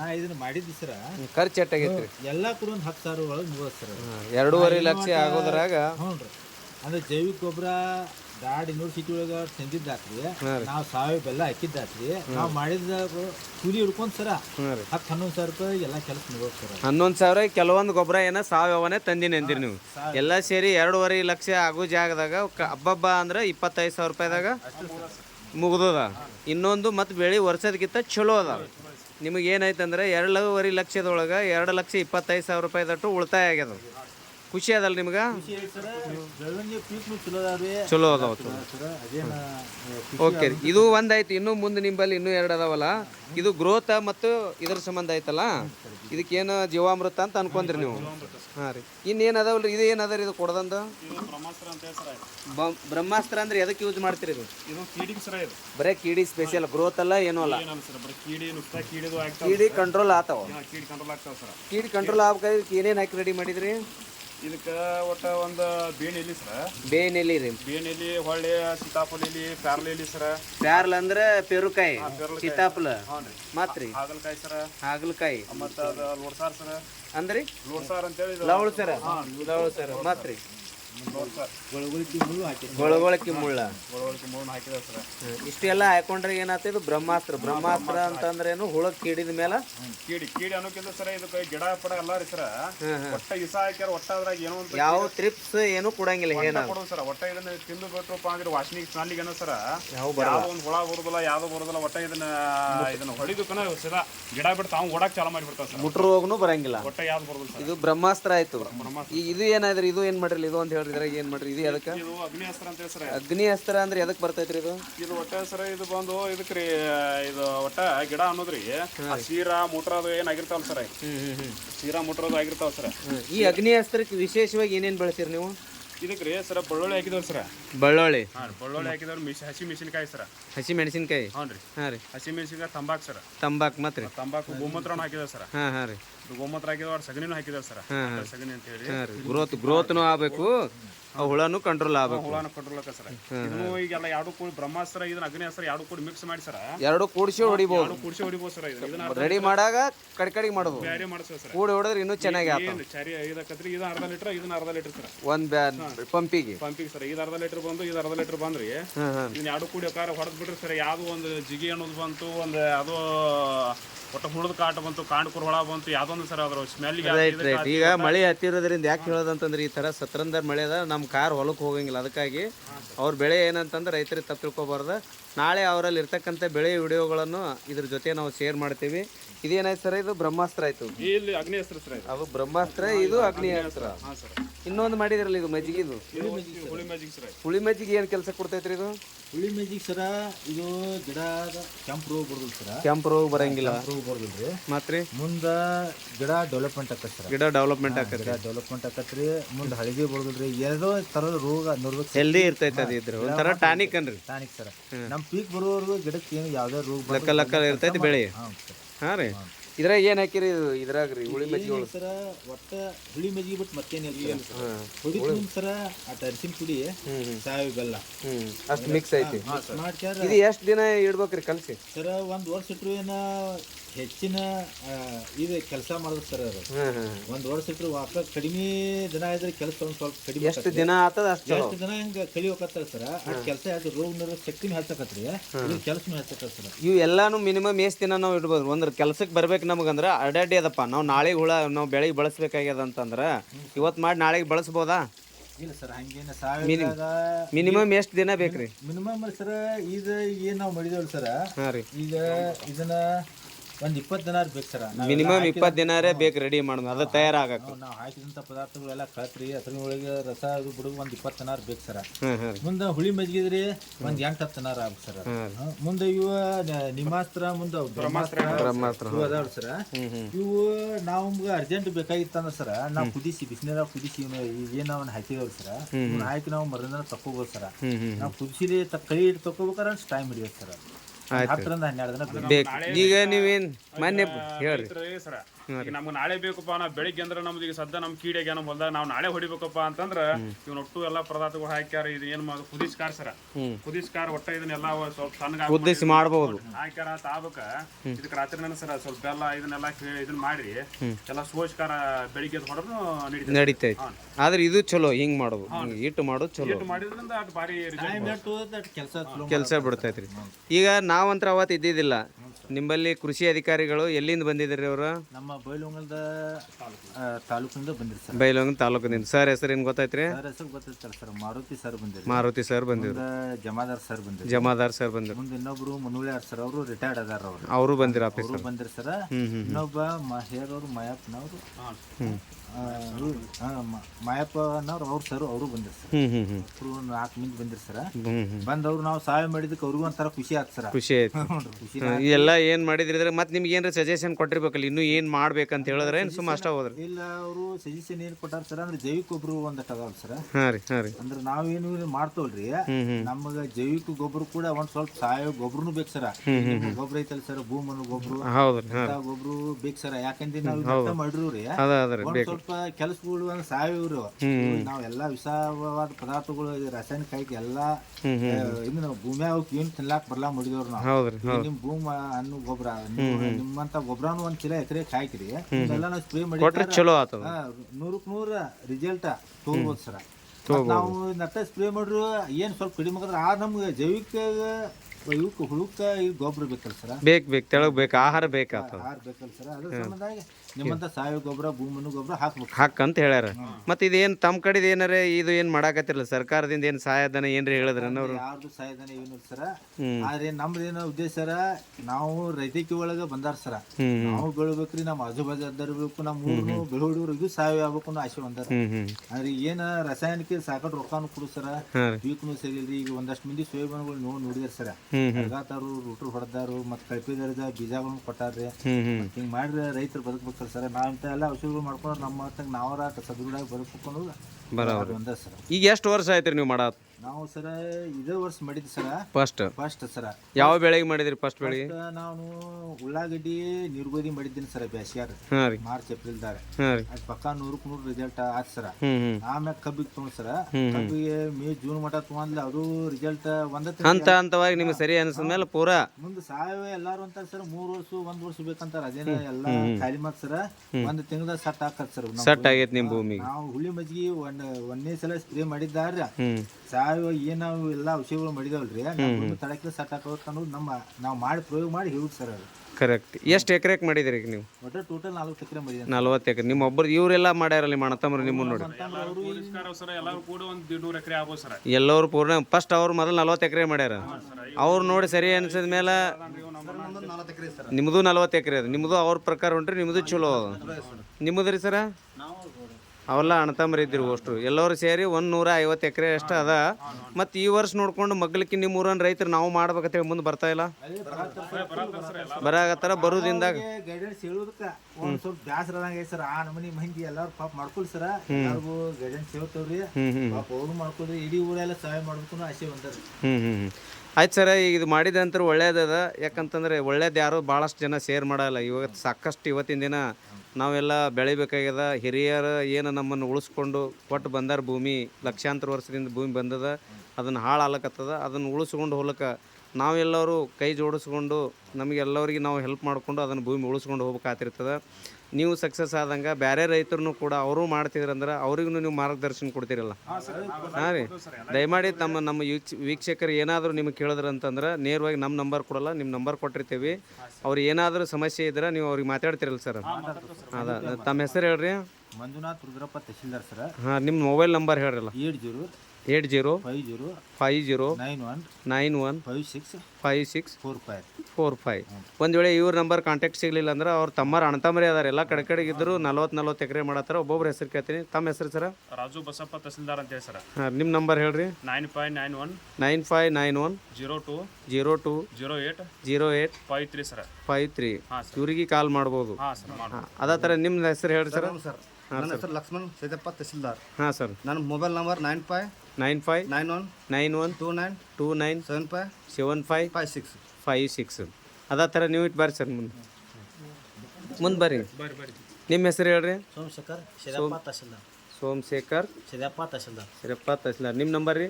ನಾ ಇದನ್ನ ಮಾಡಿದ್ವಿ ಸರ. ಖರ್ಚು ಎಟ್ಟಾಗೈತ್ರಿ ಎಲ್ಲಾ ಕೂಡ ಒಂದ್ ಹತ್ತು ಸಾವಿರ ಒಳಗೆ ಮುಗಿಸ್ ಸರ್. ಎರಡೂವರೆ ಲಕ್ಷ ಆಗೋದ್ರಾಗ ಹ್ಞೂ ರೀ ಅಂದ್ರೆ ಜೈವಿಕ ಗೊಬ್ಬರ ದಾಡ್ ಯೂನಿವರ್ಸಿಟಿ ಒಳಗ ತಂದಿದ್ದಾತ್ರಿ ನಾವು ಸಾವಯವ ಬೆಲ್ಲ ಹಾಕಿದ್ದಾತ್ರಿ ನಾವು ಮಾಡಿದ ಕೂಲಿ ಹಿಡ್ಕೊಂಡ್ ಸರ ಹತ್ತು ಹನ್ನೊಂದು ಸಾವಿರ ರೂಪಾಯಿ ಎಲ್ಲ ಕೆಲಸ ಮುಗೋದು ಸರ್. ಹನ್ನೊಂದು ಸಾವಿರ ಕೆಲವೊಂದು ಗೊಬ್ಬರ ಏನ ಸಾವಯವನೇ ತಂದಿನಿ ಅಂದಿರಿ ನೀವು. ಎಲ್ಲ ಸೇರಿ ಎರಡೂವರೆ ಲಕ್ಷ ಆಗೋ ಜಾಗದಾಗ ಹಬ್ಬಬ್ಬ ಅಂದ್ರೆ ಇಪ್ಪತ್ತೈದು ಸಾವಿರ ರೂಪಾಯಿದಾಗ ಮುಗ್ದದ. ಇನ್ನೊಂದು ಮತ್ತು ಬೆಳೆ ವರ್ಷದಕ್ಕಿಂತ ಚಲೋ ಅದ ನಿಮಗೆ ಏನಾಯ್ತಂದ್ರೆ ಎರಡೂವರೆ ಲಕ್ಷದೊಳಗೆ ಎರಡು ಲಕ್ಷ ಇಪ್ಪತ್ತೈದು ಸಾವಿರ ರೂಪಾಯಿದಟ್ಟು ಉಳಿತಾಯ ಆಗ್ಯದ. ಖುಷಿ ಅದಲ್ಲ ನಿಮ್ಗೆ? ಚಲೋ ಅದಾವ ಓಕೆ ರೀ. ಇದು ಒಂದಾಯ್ತು. ಇನ್ನು ಮುಂದೆ ನಿಂಬಲ್ಲಿ ಇನ್ನೂ ಎರಡು ಅದಾವಲ್ಲ. ಇದು ಗ್ರೋತ್ ಮತ್ತು ಇದ್ರ ಸಂಬಂಧ ಐತಲ್ಲ ಇದಕ್ಕೇನು ಜೀವಾಮೃತ ಅಂತ ಅನ್ಕೊಂಡ್ರಿ ನೀವು. ಹಾಂ ರೀ. ಇನ್ನೇನು ಅದಾವಲ್ರಿ ಇದು ಏನು ಅದ ರೀ ಇದು ಕೊಡದಂದು? ಬ್ರಹ್ಮಾಸ್ತ್ರ ಅಂದ್ರೆ ಎದಕ್ಕೆ ಯೂಸ್ ಮಾಡ್ತೀರಿ ಇದು? ಇದು ಕೀಡಿಗೆ ಸರ ಇದು. ಬರೇ ಕೀಡಿ ಸ್ಪೆಷಲ್ ಗ್ರೋತ್ ಅಲ್ಲ ಏನೂ ಅಲ್ಲ. ಕಿಡಿ ಕಂಟ್ರೋಲ್ ಆತಾವ ಕೀಡಿ ಕಂಟ್ರೋಲ್ ಆಗ್ತಾವ. ಸರ್. ಕೀಡಿ ಕಂಟ್ರೋಲ್ ಆಗ್ಬೇಕಾದ್ರೆ ಏನೇನು ಹಾಕಿ ರೆಡಿ ಮಾಡಿದ್ರಿ? ಇದಕ್ಕೆ ಒಟ್ಟ ಒಂದು ಬೇನ್ ಎಲಿ ಸರ್? ಬೇನ್ ಎಲಿ ರೀ? ಬೇನ್ ಎಲಿ ಹೊಳ್ಳಿ ಸೀತಾಫಲ ಎಲಿ ಪ್ಯಾರ್ಲ ಎಲಿ ಸರ? ಪ್ಯಾರ್ಲ ಅಂದ್ರೆ ಪೆರುಕಾಯಿ ಸೀತಾಫಲ ಮಾತ್ರಿ ಹಾಗಲಕಾಯಿ ಸರ? ಹಾಗಲಕಾಯಿ. ಮತ್ತ ಅದು ಲೋಡ್ಸಾರ್ ಸರ? ಅಂದ್ರಿ? ಲೋಡ್ಸಾರ್ ಅಂತೇಳಿ ಲವಳು ಸರ? ಲವಳು ಸರ. ಮಾತ್ರಿ ಎಲ್ಲ ಮುಳ್ಳು. ಇಷ್ಟೆಲ್ಲ ಹಾಕೊಂಡ್ರೆ ಏನಾಗ್ತದೆ ಇದು ಬ್ರಹ್ಮಾಸ್ತ್ರ. ಬ್ರಹ್ಮಾಸ್ತ್ರ ಅಂತಂದ್ರೇನು ಹುಳ ಕೀಡಿದ ಮೇಲೆ? ಕೀಡಿ ಕೀಡಿ ಅನ್ನೋಕ್ಕಿಂತ ಸರ ಇದು ಗಿಡ ಪಡ ಎಲ್ಲ ರೀ ಸರ. ಒಟ್ಟ ಇಸ ಹಾಕ್ಯಾರ ಒಟ್ಟ ಅದ್ರಾಗ ಏನೋ ಅಂತ ಯಾವ ಟ್ರಿಪ್ಸ್ ಏನು ಕೊಡಂಗಿಲ್ಲ ಏನ. ಕೊಡೋದು ಸರ. ಒಟ್ಟ ಇದನ್ನ ತಿಂದು ಬಿಟ್ರಪ್ಪ ಅಂದ್ರೆ ವಾಸನಿಗೆ ಸ್ನಾಲಿಗೆ ಏನೋ ಸರ. ಯಾವ ಒಂದು ಹುಳ ಬರುದಿಲ್ಲ ಯಾವ್ದು ಬರುದಿಲ್ಲ ಒಟ್ಟ ಇದನ್ನ ಇದನ್ನ ಹೊಡಿದಕ್ಕನ ಸದಾ ಗಿಡ ಬಿಟ್ಟು ತಾವು ಓಡಾಕ್ ಚಾಲ ಮಾಡಿ ಬಿಡ್ತಾವ ಸರ್. ಮುಟ್ರ ಹೋಗ್ನು ಬರಂಗಿಲ್ಲ. ಒಟ್ಟ ಯಾವ್ದು ಬರುದಿಲ್ಲ ಇದು ಬ್ರಹ್ಮಾಸ್ತ್ರ ಆಯ್ತು. ಇದು ಏನಾದ್ರಿ ಇದು ಏನ್ ಮಾಡ್ರಿ ಇದು ಅಂತ ಇದ್ರಾಗ ಏನ್ ಮಾಡ್ರಿ? ಇದು ಅದಕ್ಕೆ ಇದು ಅಗ್ನಿ ಅಸ್ತ್ರ ಅಂತ ಹೇಳಿ ಸರ್ ಅಗ್ನಿ ಅಸ್ತ್ರ ಅಂದ್ರೆ ಎದಕ್ ಬರ್ತೈತ್ರಿ ಇದು? ಇದು ಒಟ್ಟ ಸರ ಇದು ಬಂದು ಇದಕ್ಕೆ ರೀ ಇದು ಒಟ್ಟ ಗಿಡ ಅನ್ನೋದ್ರಿ. ಆ ಸೀರಾ ಮೂತ್ರ ಅದು ಏನಾಗಿರ್ತಾವಲ್ಲ ಸರ್. ಸೀರಾ ಮೂತ್ರ ಅದು ಆಗಿರ್ತಾವ ಸರ್. ಈ ಅಗ್ನಿ ಅಸ್ತ್ರಕ್ಕೆ ವಿಶೇಷವಾಗಿ ಏನೇನ್ ಬೆಳೆಸಿರಿ ನೀವು? ಇದಕ್ಕೆ ರೀ ಸರ ಬಳ್ಳೊಳ್ಳಿ ಹಾಕಿದವ್ರಿ ಸರ. ಬಳ್ಳೊಳ್ಳಿ. ಹಾಂ ಬೆಳ್ಳುಳ್ಳಿ ಹಾಕಿದವ್ರು ಮಿಶ್ ಹಸಿ ಮೆಣಸಿನಕಾಯಿ ಸರ. ಹಸಿ ಮೆಣಸಿನಕಾಯಿ? ಹ್ಞೂ ರೀ. ಹಾಂ ರೀ. ಹಸಿ ಮೆಣಸಿನಕಾಯಿ ತಂಬಾಕು ಸರ. ತಂಬಾಕು ಮತ್ತೆ ರೀ. ತಂಬಾಕು ಗೋಮೂತ್ರನೂ ಹಾಕಿದಾರೆ ಸರ. ಹಾಂ ಹಾಂ ರೀ. ಗೋಮೂತ್ರ ಹಾಕಿದವ್ರು ಸಗಣಿನೂ ಹಾಕಿದಾರೆ ಸರ. ಸಗಣಿ ಅಂತ ಹೇಳಿ. ಗ್ರೋತ್ ಗ್ರೋತ್ನು ಆಗಬೇಕು. ಹುಳನೂ ಕಂಟ್ರೋಲ್ ಆಗಬೇಕು. ಹುಳನ ಕೊಟ್ಟಿರ್ಲಕ್ಕ ಸರ್. ಇದು ಈಗೆಲ್ಲ ಎರಡು ಕೂಡಿ ಬ್ರಹ್ಮಾಸ್ತ್ರ ಇದನ್ನ ಅಗ್ನಿ ಅಸ್ತ್ರ ಎರಡು ಕೂಡಿ ಮಿಕ್ಸ್ ಮಾಡಿ ಸರ. ಎರಡು ಕೂಡಿಸಿ ಹೊಡಿಬೋದು. ಎರಡು ಕೂಡಿಸಿ ಹೊಡಿಬಹುದು ಸರ್. ಇದು ಇದನ್ನ ರೆಡಿ ಮಾಡಾಗ ಕಡೆ ಕಡೆಗೆ ಮಾಡೋದು ಬ್ಯಾರೆ ಮಾಡ್ಸೋ ಸರ. ಕೂಡಿ ಹೊಡೆದ್ರೆ ಇನ್ನೂ ಚೆನ್ನಾಗಿ ಏನು ಚಾರಿ ಐದಕ್ಕತ್ರಿ ಇದು ಅರ್ಧ ಲೀಟರ್ ಇದನ್ನ ಅರ್ಧ ಲೀಟರ್ ಸರ್. ಒಂದು ಪಂಪಿಗೆ. ಪಂಪಿಗೆ ಸರ್. ಇದು ಅರ್ಧ ಲೀಟರ್ ಬಂದು ಇದು ಅರ್ಧ ಲೀಟರ್ ಬಂದ್ರಿ. ಇದನ್ನ ಎರಡು ಕೂಡಿ ಕಾರ ಹೊಡೆದ್ ಬಿಟ್ರಿ ಸರ್ ಯಾವ್ದು ಒಂದು ಜಿಗಿ ಅನ್ನೋದು ಬಂತು ಒಂದು ಅದು ಒಟ್ಟು ಹುಳದ ಕಾಟ ಬಂತು ಕಾಂಡ್ಕುರ್ ಹುಳ ಬಂತು ಯಾವ್ದೊಂದು ಸರ್ ಅದ್ರ ಸ್ಮೆಲ್ ಈಗ ಮಳೆ ಹತ್ತಿರೋದ್ರಿಂದ ಯಾಕೆ ಹೇಳೋದಂತಂದ್ರೆ ಈ ತರ ಸತ್ರಂದರ್ ಮಳೆ ಅದ ನಮ್ಮ ಕಾರ್ ಹೊಲಕ್ಕೆ ಹೋಗಂಗಿಲ್ಲ. ಅದಕ್ಕಾಗಿ ಅವ್ರ ಬೆಳೆ ಏನಂತಂದ್ರೆ ರೈತರಿಗೆ ತಪ್ಪು ತಿಳ್ಕೊಬಾರ್ದು. ನಾಳೆ ಅವರಲ್ಲಿ ಇರ್ತಕ್ಕಂಥ ಬೆಳೆ ವಿಡಿಯೋಗಳನ್ನು ಇದ್ರ ಜೊತೆ ನಾವು ಶೇರ್ ಮಾಡ್ತೀವಿ. ಇದೇನಾಯ್ತು ಸರ್ ಇದು? ಬ್ರಹ್ಮಾಸ್ತ್ರ ಆಯ್ತು. ಇಲ್ಲಿ ಅಗ್ನಿ ಹೆಸರು ಸರ್ ಇದು. ಅದು ಬ್ರಹ್ಮಾಸ್ತ್ರ ಇದು ಅಗ್ನಿ ಅಸ್ತ್ರ. ಹಾಂ ಸರ್. ಇನ್ನೊಂದು ಮಾಡಿದ್ರಲ್ಲ ಇದು ಮಜ್ಜಿಗೆ ಇದು? ಹುಳಿ ಮ್ಯಾಜಿಕ್ ಸರ್ ಹುಳಿ ಮಜ್ಜಿಗೆ ಏನು ಕೆಲಸ ಕೊಡ್ತೈತ್ರಿ ಇದು? ಹುಳಿ ಮಜ್ಜಿಗೆ ಸರ ಇದು ಗಿಡ ಕೆಂಪು ರೋಗ ಬರೋದಿಲ್ಲ ಸರ. ಕೆಂಪು ರೋಗ ಬರಂಗಿಲ್ಲ. ಕೆಂಪು ರೋಗ ಬರೋದಿಲ್ಲ ರೀ ಮತ್ರಿ? ಮುಂದ ಗಿಡ ಡೆವಲಪ್ಮೆಂಟ್ ಆಕತ್ ಸರ. ಗಿಡ ಡೆವಲಪ್ಮೆಂಟ್ ಗಿಡ ಡೆವಲಪ್ಮೆಂಟ್ ಆಕತ್ರಿ ಮುಂದೆ ಹಳದಿ ಬರೋದಿಲ್ಲ ಎರಡೋ ತರದ ಥರದ ರೋಗ ನೋಡ್ಬೇಕು ಹೆಲ್ದಿ ಇರ್ತೈತೆ ಅದು ಇದ್ರ. ಒಂಥರ ಟಾನಿಕ್ ಅನ್ರಿ. Tonic sir. ನಮ್ಮ ಪೀಕ್ ಬರೋವರೆಗೂ ಗಿಡಕ್ಕೆ ಏನು ಯಾವ್ದೇ ರೋಗ ಲಕ್ಕ ಲಕ್ಕ ಇರ್ತೈತಿ ಬೆಳೆ. ಹಾಂ ಸರ್. ಹಾಂ ರೀ. ಇದ್ರಾಗ ಏನು ಹಾಕಿರಿ ಇದು? ಇದ್ರಾಗ ರೀ ಹುಳಿ ಮಜ್ಜಿ ಸರ ಒಟ್ಟ ಹುಳಿ ಮಜ್ಜಿಗೆ ಬಿಟ್ಟು ಮತ್ತೇನಿಲ್ಲ ಹುಳಿ ಸರ ಆ ಅರಿಶಿನ ಪುಡಿ ಸಾವಿ ಬೆಲ್ಲ. ಅಷ್ಟು ಮಿಕ್ಸ್ ಐತಿ. ಇದು ಎಷ್ಟು ದಿನ ಇಡ್ಬೇಕ್ರಿ ಕಲಸಿ? ಸರ ಒಂದು ವರ್ಷ ಇಟ್ರು ಏನ ಹೆಚ್ಚಿನ ಇದು ಕೆಲಸ ಮಾಡೋದು ಸರ್ ಅದು ಒಂದು ವರ್ಷ ಇಟ್ಟರು ವಾಪಸ್ ಕಡಿಮೆ ದಿನ ಇದ್ರೆ ಕೆಲಸ ಒಂದು ಸ್ವಲ್ಪ ಕಡಿಮೆ ಎಷ್ಟು ದಿನ ಆತದ ಅಷ್ಟು ಎಷ್ಟು ದಿನ ಹಿಂಗೆ ಕಲಿಯೋಕತ್ತಾರ ಸರ್ ಆ ಕೆಲಸ ಯಾವ್ದು ರೋಗ ನಿರೋಧ ಶಕ್ತಿನೂ ಹೆಚ್ಚಕತ್ರಿ ಇದು ಕೆಲಸನೂ ಹೆಚ್ಚಕತ್ತ ಸರ್. ಇವು ಎಲ್ಲಾನು ಮಿನಿಮಮ್ ಎಷ್ಟು ದಿನ ನಾವು ಇಡ್ಬೋದು? ಒಂದ್ರ ಕೆಲ್ಸಕ್ಕೆ ಬರ್ಬೇಕು ನಮಗಂದ್ರೆ ಅಡ್ಡಾಡಿ ಅದಪ್ಪ. ನಾವು ನಾಳೆಗೆ ಹುಳ ನಾವು ಬೆಳಿಗ್ಗೆ ಬಳಸ್ಬೇಕಾಗ್ಯದ ಅಂತಂದ್ರೆ ಇವತ್ತು ಮಾಡಿ ನಾಳೆಗೆ ಬಳಸ್ಬೋದಾ? ಇಲ್ಲ ಸರ್ ಹಂಗೇನ ಮಿನಿಮಮ್ ಎಷ್ಟು ದಿನ ಬೇಕ್ರಿ? ಮಿನಿಮಮ್ ಸರ್ ಇದು ಏನು ನಾವು ಮಾಡಿದೇವಲ್ಲ ಸರ್ ಹಾಂ ರೀ. ಈಗ ಇದನ್ನ ಒಂದು ಇಪ್ಪತ್ತು ದಿನ ಬೇಕು ಸರ್. ಮಿನಿಮಮ್ ಇಪ್ಪತ್ತು ದಿನಾರೇ ಬೇಕು ರೆಡಿ ಮಾಡೋದು. ಅದು ತಯಾರಾಗಕ್ಕೆ. ನಾವು ಹಾಕಿದಂಥ ಪದಾರ್ಥಗಳೆಲ್ಲ ಕಳತ್ರಿ ಅದ್ರ ಒಳಗೆ ರಸ ಅದು ಬಿಡುಗ ಒಂದು ಇಪ್ಪತ್ತು ದಿನ ಬೇಕು ಸರ್. ಮುಂದೆ ಹುಳಿ ಮಜ್ಗಿದ್ರಿ ಒಂದು ಎಂಟು ಹತ್ತು ದಿನ ಆಗ್ಬೇಕು ಸರ್. ಮುಂದೆ ಇವ ನಿಮಾಸ್ತ್ರ ಮುಂದೆ ಬ್ರಹ್ಮಾಸ್ತ್ರ ಇವು ಅದಾವ ಸರ್. ಇವು ನಮ್ಗೆ ಅರ್ಜೆಂಟ್ ಬೇಕಾಗಿತ್ತಂದ್ರೆ ಸರ್ ನಾವು ಕುದಿಸಿ ಬಿಸಿನೀರಾಗ ಕುದಿಸಿ ಏನು ಅವನ್ನ ಹಾಕಿದವ್ರು ಸರ್. ಹಾಕಿ ನಾವು ಮರದಿಂದ ತಕೋಬೋದು ಸರ್. ನಾವು ಕುದಿಸಿರಿ ತ ಕೈ ಇಟ್ಟು ತಕೋಬೇಕಾದ್ರೆ ಟೈಮ್ ಹಿಡಿಯೋದು ಸರ್. ಹತ್ತರಿಂದ ಹನ್ನೆರಡು ದಿನ ಬೇಕು. ಬೇಕು ಈಗ ನೀವೇನು ಮೊನ್ನೆ ಹೇಳ್ರಿ ಸರ ಈಗ ನಮ್ಗೆ ನಾಳೆ ಬೇಕಪ್ಪ ನಾವು ಬೆಳಿಗ್ಗೆ ಅಂದ್ರೆ ನಮ್ದು ಈಗ ಸದ್ಯ ನಮ್ಮ ಕೀಡೆಗೆ ನಮ್ಮ ಹೊಲ್ದಾಗ ನಾವು ನಾಳೆ ಹೊಡಿಬೇಕಪ್ಪ ಅಂತಂದ್ರ ಇವ್ನ ಒಟ್ಟು ಎಲ್ಲಾ ಪದಾರ್ಥಗಳು ಹಾಕ್ಯಾರ ಇದು ಏನ್ ಮಾಡೋದು ಕುದಿಸ್ಕಾರ ಸರ. ಪುದೀಸ್ ಕುದಿಸ್ಕಾರ ಒಟ್ಟ ಇದನ್ನೆಲ್ಲ ಸ್ವಲ್ಪ ಸಣ್ಣ ಉದ್ದೇಶ ಮಾಡ್ಬೋದು. ಹಾಕ್ಯಾರ ತಾಬಕ ಇದಕ್ಕೆ ರಾತ್ರಿ ಸರ ಸ್ವಲ್ಪ ಬೆಲ್ಲ ಇದನ್ನೆಲ್ಲ ಇದನ್ನ ಮಾಡಿ ಎಲ್ಲ ಸೋಸ್ಕಾರ ಬೆಳಿಗ್ಗೆ ಹೊಡೆದ್ರು ನಡೀತೈತಿ. ಆದ್ರೆ ಇದು ಚಲೋ ಹಿಂಗ್ ಮಾಡೋದು. ಇಟ್ಟು ಮಾಡೋದು ಚಲೋ. ಮಾಡಿದ್ರಿಂದ ಅದು ಭಾರಿ ಕೆಲಸ ಕೆಲಸ ಬಿಡ್ತೈತ್ರಿ. ಈಗ ನಾವಂತ್ರ ಅವತ್ತು ಇದ್ದಿದ್ದಿಲ್ಲ. ನಿಮ್ಮಲ್ಲಿ ಕೃಷಿ ಅಧಿಕಾರಿಗಳು ಎಲ್ಲಿಂದ ಬಂದಿದ್ದಾರೆ ಅವರು? ನಮ್ಮ ಬೈಲುಂಗಲದ ತಾಲೂಕಿನಿಂದ ಬಂದಿರಿ ಸರ್. ಬೈಲೊಂಗ ತಾಲೂಕಿನಿಂದ. ಸರ್ ಹೆಸರೇನು ಗೊತ್ತೈತ್ರಿ ಸರ್ ಹೆಸರು ಗೊತ್ತಿರ್ತಾರೆ ಸರ್. ಮಾರುತಿ ಸರ್ ಬಂದಿರಿ. ಮಾರುತಿ ಸರ್ ಬಂದಿದ್ರು. ಜಮಾದಾರ್ ಸರ್ ಬಂದಿರಿ ಜಮಾದಾರ್ ಸರ್ ಬಂದಿರು ಮುಂದೆ ಇನ್ನೊಬ್ರು ಮುನುಳ್ಯಾರ್ ಸರ್ ಅವರು ರಿಟೈರ್ಡ್ ಅದಾರ ಅವರು. ಅವರು ಬಂದಿರ ಅವರು ಆಫೀಸರ್ ಬಂದಿರಿ ಸರ್. ಇನ್ನೊಬ್ಬ ಮಹೇರ್ ಅವರು ಮಾಯಪ್ಪನವರು ಹ್ಮ್ ಮಾಯಪ್ಪನವ್ರು ಅವ್ರು ಸರ್ ಅವರು ಬಂದಿರ್ ಸರ್ ಹ್ಮ್ ಹ್ಮ್ ಹ್ಮ್. ನಾಲ್ಕು ಮಂದಿ ಬಂದಿರಿ ಸರ್ ಹ್ಮ್ ಹ್ಮ್. ಬಂದವ್ರು ನಾವು ಸಹಾಯ ಮಾಡಿದಕ್ಕೆ ಅವ್ರಿಗೂ ಒಂಥರ ಖುಷಿ ಆತ್ ಸರ್ ಖುಷಿ ಆಯ್ತು. *laughs* ಖುಷಿ ಎಲ್ಲ ಏನ್ ಮಾಡಿದ್ರಿ ಇದ್ರೆ ಮತ್ತೆ ನಿಮ್ಗೆ ಏನಾರ ಸಜೆಷನ್ ಕೊಟ್ಟಿರ್ಬೇಕಲ್ಲ ಇನ್ನೂ ಏನ್ ಮಾಡ್ಬೇಕಂತ ಹೇಳಿದ್ರೆ ಏನು ಸುಮ್ಮ ಅಷ್ಟ ಹೋದ್ರಿ. ಇಲ್ಲ ಅವರು ಸಜೆಷನ್ ಏನು ಕೊಟ್ಟಾರ ಸರ್ ಅಂದ್ರೆ ಜೈವಿಕ ಗೊಬ್ಬರ ಒಂದಷ್ಟು ಅದಾವ ಸರ್ ಹಾಂ ರೀ ಹಾಂ ರೀ. ಅಂದ್ರೆ ನಾವೇನು ಇಲ್ಲಿ ಮಾಡ್ತೇವಲ್ರಿ ನಮಗೆ ಜೈವಿಕ ಗೊಬ್ಬರ ಕೂಡ ಒಂದ್ ಸ್ವಲ್ಪ ಸಾವಯವ ಗೊಬ್ಬರನು ಬೇಕು ಸರ್ ಗೊಬ್ಬರ ಐತಲ್ಲ ಸರ್ ಭೂಮನ ಗೊಬ್ಬರ ಹೌದ್ರಿ ಹಾಂ. ಗೊಬ್ಬರ ಬೇಕು ಸರ್ ಯಾಕಂದ್ರೆ ನಾವು ಮಾಡಿರೋರಿ ಅದ ಅದ ರೀ ಒಂದ್ ಸ್ವಲ್ಪ ಕೆಲಸಗಳು ಅಂದ್ರೆ ಸಾವಯವರು ನಾವೆಲ್ಲ ನಾವ್ ಎಲ್ಲಾ ವಿಷವಾದ ಪದಾರ್ಥಗಳು ರಾಸಾಯನಿಕ ಹಾಕಿ ಎಲ್ಲಾ ಇನ್ನು ಭೂಮಿಯಾಗ ನಾವು ಭೂಮಿ ಅವಕ್ಕೆ ಏನ್ ತಿನ್ಲಾಕ್ ಬರ್ಲಾ ಮುಡಿದವ್ರು ನಾವು. ನಿಮ್ ಭೂಮ ಅನ್ನು ಗೊಬ್ಬರ ನಿಮ್ಮಂತ ಗೊಬ್ಬರನು ಒಂದ್ ಚೀಲ ಎಕರೆ ಹಾಕಿರಿ. ಎಲ್ಲ ನಾವು ಸ್ಪ್ರೇ ಮಾಡಿ ಕೊಟ್ರೆ ಚಲೋ ಆತ ನೂರಕ್ ನೂರ ರಿಸಲ್ಟ್ ತಗೋಬೋದು ಸರ್. ನಾವು ನಟ್ಟ ಸ್ಪ್ರೇ ಮಾಡ್ರು ಏನ್ ಸ್ವಲ್ಪ ಕಡಿಮೆ ಆದ್ರೆ ಆ ನಮ್ಗೆ ಜೈವಿಕ ಇವಕ್ಕೆ ಹುಳುಕ್ಕ ಈ ಗೊಬ್ಬರ ಬೇಕಲ್ಲ ಸರ್. ಬೇಕು ಬೇಕು. ತೆಳಗ್ ಬೇಕು. ಆಹಾರ ಬೇಕಾಗ್ತದ ಆಹಾರ ಬೇಕಲ್ಲ ಸರ್. ಅದ್ರ ಸಂಬಂಧಾಗಿ ನಿಮ್ಮಂತ ಸಾವಯವ ಗೊಬ್ಬರ ಭೂಮಣ್ಣು ಗೊಬ್ಬರ ಹಾಕ್ಬೇಕು. ಹಾಕಂತ ಹೇಳ್ಯಾರ. ಮತ್ತೆ ಇದೇನು ತಮ್ಮ ಕಡೆದು ಏನಾರ ಇದು ಏನು ಮಾಡಾಕತ್ತಿರಲ್ಲ ಸರ್ಕಾರದಿಂದ ಏನು ಸಹಾಯಧನ ಏನ್ರಿ ಹೇಳಿದ್ರ ಅವ್ರು ಯಾರ್ದು ಸಹಾಯಧನ ಏನು ಸರ. ಆದ್ರೆ ನಮ್ದು ಏನೋ ಉದ್ದೇಶ ಸರ ನಾವು ರೈತಕಿ ಒಳಗ ಬಂದಾರ ಸರ. ನಾವು ಬೆಳಿಬೇಕ್ರಿ ನಮ್ಮ ಆಜು ಬಾಜು ಬೇಕು ನಮ್ಮ ಬೆಳೆ ಹುಡುಗರಿಗೂ ಸಾವಯವ ಆಗ್ಬೇಕು ಅನ್ನೋ ಆಸೆ ಬಂದಾರ. ಆದ್ರೆ ಏನ ರಾಸಾಯನಿಕ ಸಾಕಷ್ಟು ರೊಕ್ಕಾನು ಕೊಡು ಸರ. ವೀಕ್ನು ಸರಿ ಈಗ ಒಂದಷ್ಟು ಮಂದಿ ಸೋಯಾಬೀನ್ಗಳು ನೋಡಿ ನೋಡಿದಾರ ಸರ. ಅರ್ಗಾತಾರು ರೂಟ್ರು ಹೊಡೆದಾರು ಮತ್ತೆ ಕಲ್ಪಿದಾರದ ಬೀಜಗಳನ್ನು ಕೊಟ್ಟಾರ್ರಿ. ಹಿಂಗ್ ಮಾಡಿದ್ರೆ ರೈತರು ಬದುಕ್ಬೇಕಲ್ಲ ಸರ್ ನಾವ್ ಇಂಥ ಎಲ್ಲ ಔಷಧಿಗಳು ಮಾಡ್ಕೊಂಡು ನಮ್ಮ ಹೊತ್ತಾಗ ನಾವರ ಸದೃಢವಾಗಿ ಬದುಕೊಂಡು ಅದು ಒಂದೇ ಸರ್. ಈಗ ಎಷ್ಟು ವರ್ಷ ಆಯ್ತು ನೀವು ಮಾಡತ್ ನಾವು ಸರ ಇದೇ ವರ್ಷ ಮಾಡಿದ್ವಿ ಸರ. ಫಸ್ಟ್ ಫಸ್ಟ್ ಸರ. ಯಾವ ಬೆಳೆಗೆ ಮಾಡಿದ್ರಿ ಫಸ್ಟ್ ಬೆಳೆಗೆ First ನಾನು ಉಳ್ಳಾಗಡ್ಡಿ ನಿರ್ಗೋದಿ ಮಾಡಿದ್ದೀನಿ ಸರ ಬ್ಯಾಸ್ಗ್ಯಾರ ಹಾಂ ರೀ. ಮಾರ್ಚ್ ಏಪ್ರಿಲ್ ದಾರ ರೀ. ಅದು ಪಕ್ಕ ನೂರಕ್ಕೆ ನೂರು ರಿಸಲ್ಟ್ ಆತ್ ಸರ. ಹ್ಞೂ ಹ್ಞೂ ಆಮ್ಯಾಗ ಕಬ್ಬಿಗೆ ತೊಗೊಂಡ್ ಸರ. ಕಬ್ಬಿಗೆ ಮೇ ಜೂನ್ ಮಟ ತೊಗೊಂಡ್ಲಿ ಅದು ರಿಸಲ್ಟ್ ಒಂದ ಹಂತ ಹಂತವಾಗಿ ನಿಮ್ಗೆ ಸರಿ ಅನ್ಸಿದ ಮೇಲೆ ಪೂರಾ. ಮುಂದೆ ಸಾವಯವ ಎಲ್ಲಾರು ಅಂತಾರೆ ಸರ್ ಮೂರ್ ವರ್ಷ ಒಂದ್ ವರ್ಷ ಬೇಕಂತಾರ. ಅದೇನ ಎಲ್ಲ ಖಾಲಿ ಮಾತ್ ಸರ. ಒಂದ್ ತಿಂಗಳ ಸಟ್ ಹಾಕತ್ ಸರ್. ಸಟ್ ಸೆಟ್ ಆಗೈತೆ ನಿಮ್ಮ ಭೂಮಿಗೆ. ನಾವು ಹುಳಿ ಮಜ್ಜಿಗೆ ಒಂದ್ ಒಂದನೇ ಸಲ ಸ್ಪ್ರೇ ಮಾಡಿದ್ದಾರ ಹ್ಞೂ ಸಾವಯವ ಏನ್ ಎಲ್ಲ ಎಲ್ಲಾ ಔಷಧಿಗಳು ಮಾಡಿದವಲ್ರಿ ನಮ್ಮ ತಡಕ್ಕೆ ಸಟ್ ಹಾಕೋಕ್ ಅನ್ನೋದು ನಮ್ಮ ನಾವು ಮಾಡಿ ಪ್ರಯೋಗ ಮಾಡಿ ಹೇಳುದು ಸರ್ ಅದು. ಕರೆಕ್ಟ್ ಎಷ್ಟು ಎಕರೆಗೆ ಮಾಡಿದಿರಿ ಈಗ ನೀವು? ಒಟ್ಟು ಟೋಟಲ್ ನಾಲ್ಕು ಎಕರೆ ಮಾಡಿದ ನಲ್ವತ್ತು ಎಕರೆ. ನಿಮ್ಮ ಒಬ್ಬರು ಇವರೆಲ್ಲ ಮಾಡ್ಯಾರಲ್ಲ ನಿಮ್ಮ ಅಣ್ಣತಮ್ಮರು ನಿಮ್ಮನ್ನು ನೋಡಿ. ಸರ್ ಎಲ್ಲರೂ ಕೂಡ ಒಂದು ದಿಡ್ನೂರು ಎಕರೆ ಆಗ್ಬೋದು ಸರ್. ಎಲ್ಲರೂ ಪೂರ್ಣ ಫಸ್ಟ್ ಅವ್ರು ಮೊದಲು ನಲ್ವತ್ತು ಎಕರೆ ಮಾಡ್ಯಾರ. ಅವ್ರು ನೋಡಿ ಸರಿ ಅನ್ಸಿದ ಮೇಲೆ ನಿಮ್ಮದು ನಲ್ವತ್ತು ಎಕರೆ ಅದು. ನಿಮ್ಮದು ಅವ್ರ ಪ್ರಕಾರ ಹೊಂಟ್ರಿ ನಿಮ್ಮದು ಚಲೋ ಅದ. ನಿಮ್ಮದು ರೀ ಸರ? ಅವೆಲ್ಲ ಅಣ್ತಂಬರಿ ಇದ್ರು ಅಷ್ಟು ಎಲ್ಲರೂ ಸೇರಿ ಒಂದು ನೂರ ಐವತ್ತು ಎಕರೆ ಅಷ್ಟು ಅದ. ಮತ್ತು ಈ ವರ್ಷ ನೋಡ್ಕೊಂಡು ಮಗ್ಲಿಕ್ಕೆ ನಿಮ್ಮ ಊರನ್ನು ರೈತರು ನಾವು ಮಾಡ್ಬೇಕಂತೇಳಿ ಮುಂದೆ ಬರ್ತಾ ಇಲ್ಲ? ಬರಾಗತ್ತಾರ ಬರೋದಿಂದಾಗ. ಗೈಡೆನ್ಸ್ ಹೇಳೋದಕ್ಕೆ. ಒಂದು ಸ್ವಲ್ಪ ಬ್ಯಾಸರ ಆದಂಗ ಸರ್ ಆ ನಮನಿ ಮಂದಿ ಎಲ್ಲರೂ ಪಾಪ ಮಾಡ್ಕೊಳ್ ಸರ್. ಎಲ್ಲರಿಗೂ ಗೈಡೆನ್ಸ್ ಹೇಳ್ತೇವ್ರಿ. ಪಾಪ ಅವ್ರು ಮಾಡ್ಕೊಳ್ರಿ ಇಡೀ ಊರೆಲ್ಲ ಸಹಾಯ ಮಾಡ್ಬೇಕು ಆಸೆ ಬಂದರು ಹ್ಞೂ ಹ್ಞೂ ಆಯ್ತು ಸರ ಈಗ ಇದು ಮಾಡಿದಂತರ ಒಳ್ಳೇದದ. ಯಾಕಂತಂದ್ರೆ ಒಳ್ಳೇದು ಯಾರು ಭಾಳಷ್ಟು ಜನ ಶೇರ್ ಮಾಡಲ್ಲ. ಇವತ್ತು ಸಾಕಷ್ಟು ಇವತ್ತಿನ ದಿನ ನಾವೆಲ್ಲ ಬೆಳಿಬೇಕಾಗ್ಯದ ಹಿರಿಯರು ಏನು ನಮ್ಮನ್ನು ಉಳಿಸ್ಕೊಂಡು ಕೊಟ್ಟು ಬಂದಾರ ಭೂಮಿ ಲಕ್ಷಾಂತರ ವರ್ಷದಿಂದ ಭೂಮಿ ಬಂದದ. ಅದನ್ನು ಹಾಳು ಆಲಕತ್ತದ ಅದನ್ನು ಉಳಿಸ್ಕೊಂಡು ಹೋಗ್ಲಿಕ್ಕೆ ನಾವೆಲ್ಲರೂ ಕೈ ಜೋಡಿಸ್ಕೊಂಡು ನಮಗೆಲ್ಲರಿಗೆ ನಾವು ಹೆಲ್ಪ್ ಮಾಡಿಕೊಂಡು ಅದನ್ನು ಭೂಮಿ ಉಳಿಸ್ಕೊಂಡು ಹೋಗ್ಬೇಕಾತಿರ್ತದೆ. ನೀವು ಸಕ್ಸಸ್ ಆದಂಗೆ ಬೇರೆ ರೈತರು ಕೂಡ ಅವರು ಮಾಡ್ತಿದ್ರಂದ್ರೆ ಅವ್ರಿಗೂ ನೀವು ಮಾರ್ಗದರ್ಶನ ಕೊಡ್ತೀರಲ್ಲ? ಹಾಂ ರೀ. ದಯಮಾಡಿ ತಮ್ಮ ನಮ್ಮ ವೀಕ್ಷ ವೀಕ್ಷಕರು ಏನಾದರೂ ನಿಮಗೆ ಕೇಳಿದ್ರೆ ಅಂತಂದ್ರೆ ನೇರವಾಗಿ ನಮ್ಮ ನಂಬರ್ ಕೊಡಲ್ಲ ನಿಮ್ಮ ನಂಬರ್ ಕೊಟ್ಟಿರ್ತೀವಿ. ಅವ್ರು ಏನಾದರೂ ಸಮಸ್ಯೆ ಇದ್ರೆ ನೀವು ಅವ್ರಿಗೆ ಮಾತಾಡ್ತಿರಲ್ಲ ಸರ್. ಅದ ತಮ್ಮ ಹೆಸರು ಹೇಳ್ರಿ. ಮಂಜುನಾಥ್ ರುದ್ರಪ್ಪ ತಹಶೀಲ್ದಾರ್ ಸರ್. ಹಾಂ ನಿಮ್ಮ mobile number ಹೇಳ್ರಲ್ಲ. Eight zero eight zero five zero five zero nine one nine one five six five six four five four five ಒಂದು ವೇಳೆ ಇವ್ರ ನಂಬರ್ ಕಾಂಟ್ಯಾಕ್ಟ್ ಸಿಗಲಿಲ್ಲ ಅಂದ್ರೆ ಅವ್ರ ತಮ್ಮರ ಅಣ್ಣತಮ್ಮರೇ ಅದಾರೆ. ಎಲ್ಲ ಕಡೆ ಕಡೆಗೆ ಇದ್ದರು ನಲ್ವತ್ತು ನಲ್ವತ್ತು ಎಕರೆ ಮಾಡತ್ತಾರ. ಒಬ್ಬೊಬ್ರು ಹೆಸರು ಕೇಳ್ತೀನಿ. ತಮ್ಮ ಹೆಸರು ಸರ? ರಾಜು ಬಸಪ್ಪ ತಹಸೀಲ್ದಾರ್ ಅಂತ ಹೇಳಿ ಸರ್. ಹಾಂ ನಿಮ್ಮ ನಂಬರ್ ಹೇಳ್ರಿ. Nine five nine one nine five nine one zero two zero two zero eight zero eight five three sir. Five three ಇವರಿಗೆ ಕಾಲ್ ಮಾಡ್ಬೋದು. ಹಾಂ ಸರ್ ಹಾಂ ಅದೇ ಥರ ನಿಮ್ಮ ಹೆಸರು ಹೇಳ್ರಿ ಸರ್. ಸರ್ ನನ್ನ ಹೆಸರು ಲಕ್ಷ್ಮಣ್ ಸೇದಪ್ಪ ತಹಸೀಲ್ದಾರ್. ಹಾಂ ಸರ್. ನನ್ನ mobile number nine five nine five nine one nine one two nine two nine seven five seven five five six five six ಅದೇ ಥರ ನೀವು ಇಟ್ಟು ಬರ್ರಿ ಸರ್ ಮುಂದೆ. ಮುಂದೆ ಬರ್ರಿ. ನಿಮ್ಮ ಹೆಸರು ಹೇಳ್ರಿ? ಸೋಮಶೇಖರ್ ಶಿರಪ್ಪ ತಹಶೀಲ್ದಾರ್ ಸೋಮಶೇಖರ್ ಶಿರಪ್ಪ ತಹಶೀಲ್ದಾರ್ ಶಿರಪ್ಪ ತಹಸೀಲ್ದಾರ್. ನಿಮ್ಮ ನಂಬರ್ ರೀ?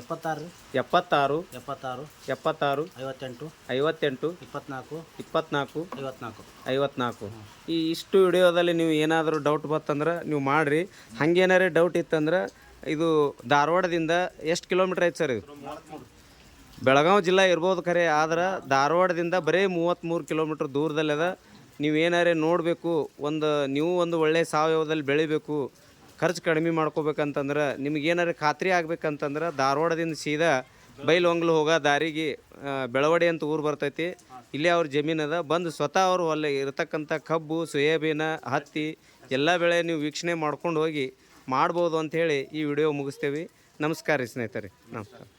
ಎಪ್ಪತ್ತಾರು. ಎಪ್ಪತ್ತಾರು. ಎಪ್ಪತ್ತಾರು. ಎಪ್ಪತ್ತಾರು. ಐವತ್ತೆಂಟು. ಐವತ್ತೆಂಟು. ಇಪ್ಪತ್ನಾಲ್ಕು. ಇಪ್ಪತ್ನಾಲ್ಕು. ಐವತ್ನಾಲ್ಕು. ಐವತ್ನಾಲ್ಕು. ಈ ಇಷ್ಟು ವಿಡಿಯೋದಲ್ಲಿ ನೀವು ಏನಾದರೂ ಡೌಟ್ ಬತ್ತಂದ್ರೆ ನೀವು ಮಾಡಿರಿ. ಹಂಗೇನಾರೇ ಡೌಟ್ ಇತ್ತಂದ್ರೆ ಇದು ಧಾರವಾಡದಿಂದ ಎಷ್ಟು ಕಿಲೋಮೀಟ್ರ್ ಐತೆ ಸರ್ ಇದು? ಬೆಳಗಾವಿ ಜಿಲ್ಲಾ ಇರ್ಬೋದು ಖರೆ, ಆದ್ರೆ ಧಾರವಾಡದಿಂದ ಬರೀ ಮೂವತ್ತ್ಮೂರು ಕಿಲೋಮೀಟ್ರ್ ದೂರದಲ್ಲದ ನೀವು ಏನಾರೇ ನೋಡಬೇಕು, ಒಂದು ನೀವು ಒಂದು ಒಳ್ಳೆಯ ಸಾವಯವದಲ್ಲಿ ಬೆಳಿಬೇಕು, ಖರ್ಚು ಕಡಿಮೆ ಮಾಡ್ಕೋಬೇಕಂತಂದ್ರೆ ನಿಮ್ಗೆ ಏನಾರೇ ಖಾತ್ರಿ ಆಗ್ಬೇಕಂತಂದ್ರೆ ಧಾರವಾಡದಿಂದ ಸೀದಾ ಬೈಲೊಂಗ್ಲು ಹೋಗೋ ದಾರಿಗೆ ಬೆಳವಡಿ ಅಂತ ಊರು ಬರ್ತೈತಿ. ಇಲ್ಲೇ ಅವ್ರ ಜಮೀನು ಅದ. ಬಂದು ಸ್ವತಃ ಅವರು ಅಲ್ಲಿ ಇರತಕ್ಕಂಥ ಕಬ್ಬು, ಸೋಯಾಬೀನ, ಹತ್ತಿ, ಎಲ್ಲ ಬೆಳೆ ನೀವು ವೀಕ್ಷಣೆ ಮಾಡ್ಕೊಂಡು ಹೋಗಿ ಮಾಡ್ಬೋದು ಅಂಥೇಳಿ ಈ ವಿಡಿಯೋ ಮುಗಿಸ್ತೇವೆ. ನಮಸ್ಕಾರ ರೀ ಸ್ನೇಹಿತರೆ. ನಮಸ್ಕಾರ.